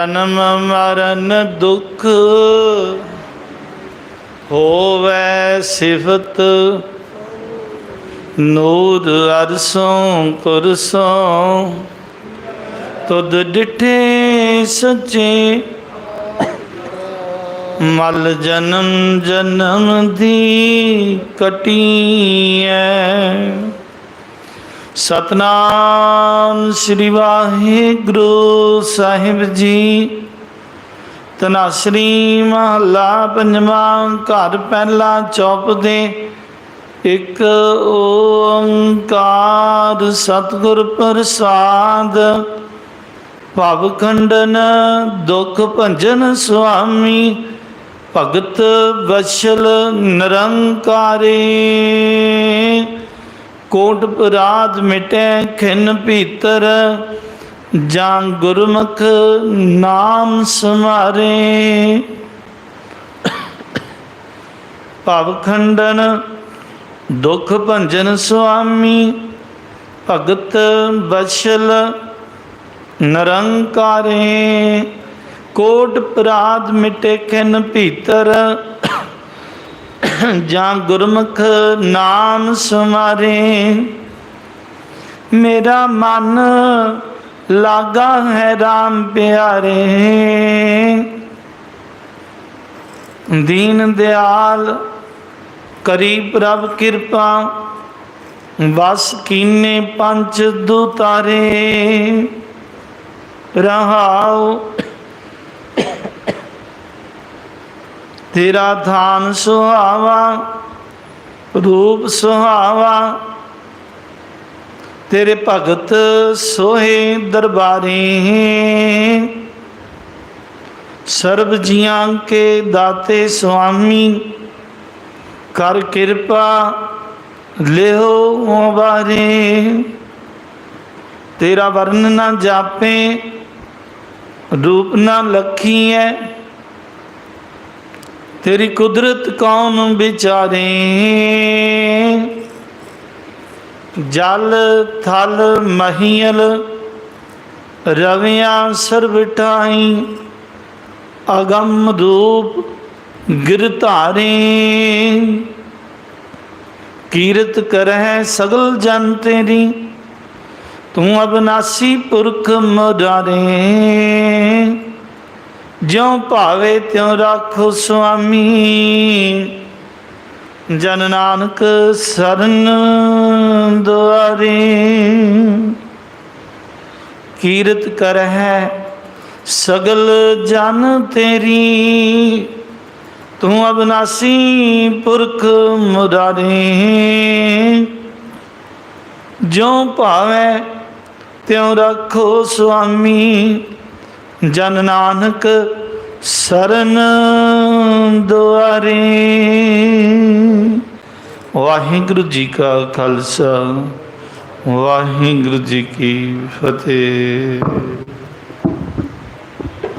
ਜਨਮ ਮਰਨ ਦੁਖ ਹੋਵੇ ਸਿਫਤ। ਨੂਰ ਅਰਸੋਂ ਕੁਰਸੋਂ ਤੁਧ ਡਿਠੇ ਸੱਚੇ। ਮਲ ਜਨਮ ਜਨਮ ਦੀ ਕਟੀਐ। ਸਤਨਾਮ ਸ੍ਰੀ ਵਾਹਿਗੁਰੂ ਸਾਹਿਬ ਜੀ। ਤਨਾਸਰੀ ਮਹੱਲਾ ਪੰਜਵਾਂ ਘਰ ਪਹਿਲਾ ਚੌਪ ਦੇ ਇੱਕ ਓੰਕਾਰ ਸਤਿਗੁਰ ਪ੍ਰਸਾਦ। ਭਵ ਖੰਡਨ, ਦੁਖ ਭੰਜਨ ਸੁਆਮੀ, ਭਗਤ ਵਸ਼ਲ ਨਿਰੰਕਾਰੇ। ਕੋਟ ਪਰਾਧ ਮਿਟੈ ਖਿਨ ਭੀਤਰ, ਜਾਂ ਗੁਰਮੁਖ ਨਾਮ ਸਮਾਰੇ ਭਵ ਖੰਡਨ ਦੁਖ ਭੰਜਨ ਸੁਆਮੀ, ਭਗਤ ਬਸ਼ਲ ਨਿਰੰਕਾਰੇ। ਕੋਟ ਪਰਾਧ ਮਿਟੇ ਖਿਨ ਭੀਤਰ ਜਾਂ ਗੁਰਮੁਖ ਨਾਮ ਸਮਾਰੇ, ਮੇਰਾ ਮਨ ਲਾਗਾ ਹੈ RAM ਪਿਆਰੇ। ਦੀਨ ਦਿਆਲ ਕਰੀ ਪ੍ਰਭ ਕਿਰਪਾ, ਵਸ ਕੀਨੇ ਪੰਜ ਦੁਤਾਰੇ। ਰਹਾਉ ਤੇਰਾ ਧਾਨ ਸੁਹਾਵਾ, ਰੂਪ ਸੁਹਾਵਾ। ਤੇਰੇ ਭਗਤ ਸੋਹੇ ਦਰਬਾਰੇ, ਸਰਬ ਜੀਆਂ ਕੇ ਦਾਤੇ ਸੁਆਮੀ, ਕਰ ਕਿਰਪਾ ਲਿਓ ਬਾਰੇ ਤੇਰਾ ਵਰਨ ਨਾ ਜਾਪੇ, ਰੂਪ ਨਾ ਲਖੀਐ ਤੇਰੀ ਕੁਦਰਤ ਕੌਣ ਵਿਚਾਰੇ। ਜਲ, ਥਲ ਮਹੀਲ ਰਵਿਆਂ ਸਰਬਟਾਈ ਅਗੰਮ ਰੂਪ ਗਿਰ ਧਾਰੇ। ਕੀਰਤ ਕਰਹਿ ਸਗਲ ਜਨ ਤੇਰੀ, ਤੂੰ ਅਬਨਾਸੀ ਪੁਰਖ ਮੁਰਾਰੇ। ਜਿਉ ਭਾਵੇ ਤਿਉ ਰੱਖੋ ਸੁਆਮੀ। ਜਨ ਨਾਨਕ ਸਰਨ ਦੁਆਰੇ। ਕੀਰਤ ਕਰਹਿ ਸਗਲ ਜਨ ਤੇਰੀ। ਤੂੰ ਅਬਨਾਸੀ ਪੁਰਖ ਮੁਰਾਰੇ। ਜਿਉ ਭਾਵੇ ਤਿਉ ਰੱਖੋ ਸੁਆਮੀ। ਜਨ ਨਾਨਕ ਸਰਨ ਦੁਆਰੇ। ਵਾਹਿਗੁਰੂ ਜੀ ਕਾ ਖਾਲਸਾ ਵਾਹਿਗੁਰੂ ਜੀ ਕੀ ਫਤਿਹ।